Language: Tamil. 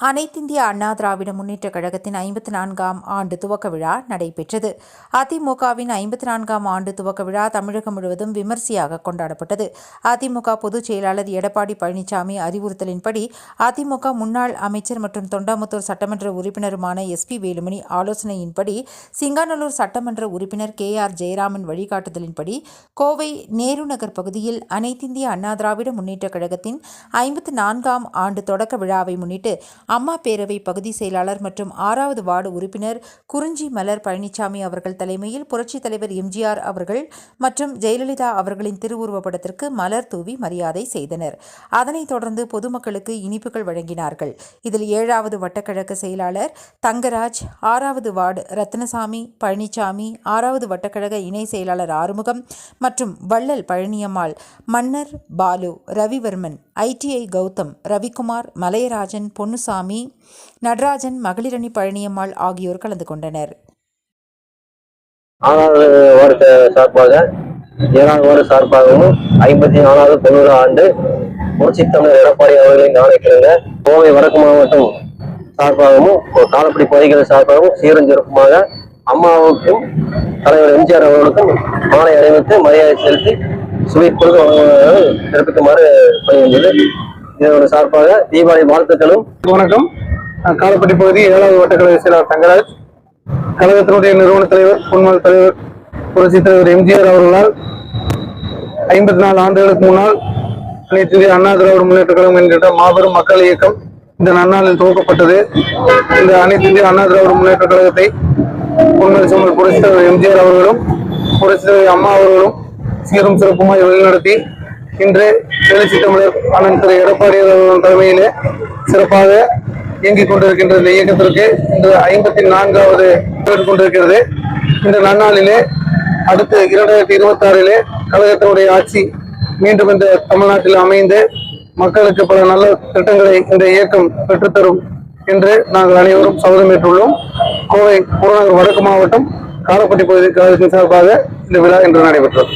அனைத்திந்திய அண்ணா திராவிட முன்னேற்ற கழகத்தின் ஐம்பத்தி நான்காம் ஆண்டு துவக்க விழா நடைபெற்றது. அதிமுகவின் ஐம்பத்தி நான்காம் ஆண்டு துவக்க விழா தமிழகம் முழுவதும் விமர்சையாக கொண்டாடப்பட்டது. அதிமுக பொதுச் செயலாளர் எடப்பாடி பழனிசாமி அறிவுறுத்தலின்படி அதிமுக முன்னாள் அமைச்சர் மற்றும் தொண்டாமுத்தூர் சட்டமன்ற உறுப்பினருமான எஸ்பி வேலுமணி ஆலோசனையின்படி சிங்காநல்லூர் சட்டமன்ற உறுப்பினர் கே ஆர் ஜெயராமன் வழிகாட்டுதலின்படி கோவை நேரு நகர் பகுதியில் அனைத்திந்திய அண்ணா திராவிட முன்னேற்ற கழகத்தின் ஐம்பத்தி நான்காம் ஆண்டு தொடக்க விழாவை முன்னிட்டு அம்மா பேரவை பகுதி செயலாளர் மற்றும் ஆறாவது வார்டு உறுப்பினர் குறிஞ்சி மலர் பழனிசாமி அவர்கள் தலைமையில் புரட்சித் தலைவர் எம்ஜிஆர் அவர்கள் மற்றும் ஜெயலலிதா அவர்களின் திருவுருவப்படத்திற்கு மலர் தூவி மரியாதை செய்தனர். அதனைத் தொடர்ந்து பொதுமக்களுக்கு இனிப்புகள் வழங்கினார்கள். இதில் ஏழாவது வட்டக்கழக செயலாளர் தங்கராஜ் ஆறாவது வார்டு ரத்னசாமி பழனிசாமி ஆறாவது வட்டக்கழக இணை செயலாளர் ஆறுமுகம் மற்றும் வள்ளல் பழனியம்மாள் மன்னர் பாலு ரவிவர்மன் ஐடிஐ கௌதம் ரவிக்குமார் மலையராஜன் பொன்னுசாமி நடராஜன் மகளிரணி பழனியம்மாள் ஆகியோர் கலந்து கொண்டனர். ஆறாவது வருஷ சார்பாக ஏழாவது வார்டு சார்பாகவும் ஐம்பத்தி நாலாவது தொண்ணூறு ஆண்டு புரட்சித் தமிழர் எடப்பாடி அவர்களின் நாளைக்கிழங்க கோவை வடக்கு மாவட்டம் சார்பாகவும் காலப்படி பகுதிகள் சார்பாகவும் சீரும் அம்மாவுக்கும் தலைவர் எம்ஜிஆர் அவர்களுக்கும் மாலை அணிவித்து மரியாதை செலுத்தி சுவீட் பொழுது வழங்குவதாக இதனோட சார்பாக தீபாவளி வாழ்த்துக்களும். வணக்கம். காலப்பட்டி பகுதி ஏழாவது வட்டக்கலை செயலாளர் தங்கராஜ் கழகத்தினுடைய நிறுவன தலைவர் முன்னாள் தலைவர் புரட்சி தலைவர் எம்ஜிஆர் அவர்களால் ஐம்பத்தி நாலு ஆண்டுகளுக்கு முன்னால் அனைத்து அண்ணா திராவிட முன்னேற்ற கழகம் என்கின்ற மாபெரும் மக்கள் இயக்கம் இந்த நன்னாளில் துவக்கப்பட்டது. இந்த அனைத்து இந்திய அண்ணா திராவிட முன்னேற்ற கழகத்தை முன்னாள் சுமல் புரட்சி தலைவர் எம்ஜிஆர் அவர்களும் புரட்சி தலைவர் அம்மா அவர்களும் சீரும் சிறப்புமாய் வழிநடத்தி இன்று எழுச்சி தமிழர் அண்ணன் திரு எடப்பாடி அவர்கள் தலைமையிலே சிறப்பாக இயங்கிக் கொண்டிருக்கின்ற இந்த இயக்கத்திற்கு. இன்று ஐம்பத்தி நான்காவது கொண்டிருக்கிறது. இந்த நன்னாளிலே அடுத்து இரண்டாயிரத்தி இருபத்தி ஆறிலே கழகத்தினுடைய ஆட்சி மீண்டும் இந்த தமிழ்நாட்டில் அமைந்து மக்களுக்கு பல நல்ல திட்டங்களை இந்த இயக்கம் பெற்றுத்தரும் என்று நாங்கள் அனைவரும் சபதமேற்றுள்ளோம் கோவை புறநகர் வடக்கு மாவட்டம் காலப்பட்டி பகுதி கழகத்தின் சார்பாக இந்த விழா இன்று நடைபெற்றது.